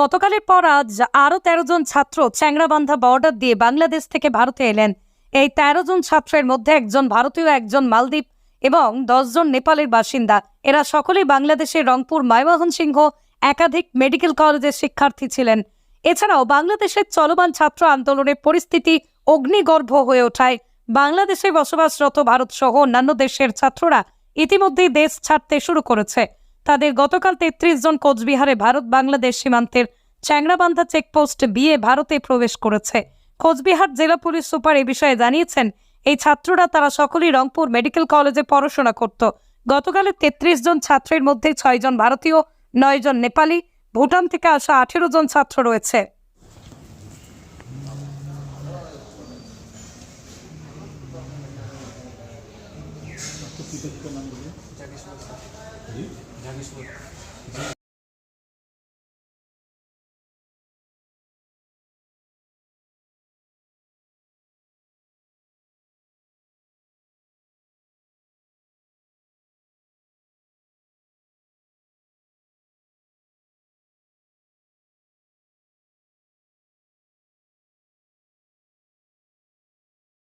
গতকালের পর আজ আরও তেরো জন ছাত্র চ্যাংরাবান্ধা বর্ডার দিয়ে বাংলাদেশ থেকে ভারতে এলেন। এই তেরো জন ছাত্রের মধ্যে একজন ভারতীয়, একজন মালদ্বীপ এবং দশজন নেপালের বাসিন্দা। এরা সকলেই বাংলাদেশের রংপুর ময়মোহন সিংহ একাধিক মেডিকেল কলেজের শিক্ষার্থী ছিলেন। এছাড়াও বাংলাদেশের চলমান ছাত্র আন্দোলনের পরিস্থিতি অগ্নিগর্ভ হয়ে ওঠায়। বাংলাদেশে বসবাসরত ভারত সহ অন্যান্য দেশের ছাত্ররা ইতিমধ্যেই দেশ ছাড়তে শুরু করেছে। তাদের গতকাল তেত্রিশ জন কোচবিহারে ভারত বাংলাদেশ সীমান্তের চ্যাংরাবান্ধা চেকপোস্ট বিয়ে ভারতে প্রবেশ করেছে। কোচবিহার জেলা পুলিশ সুপার এ বিষয়ে জানিয়েছেন, এই ছাত্ররা তারা সকলেই রংপুর মেডিকেল কলেজে পড়াশোনা করত। গতকালের তেত্রিশ জন ছাত্রের মধ্যে ছয়জন ভারতীয়, নয় জন নেপালি, ভুটান থেকে আসা আঠেরো জন ছাত্র রয়েছে। Jangan.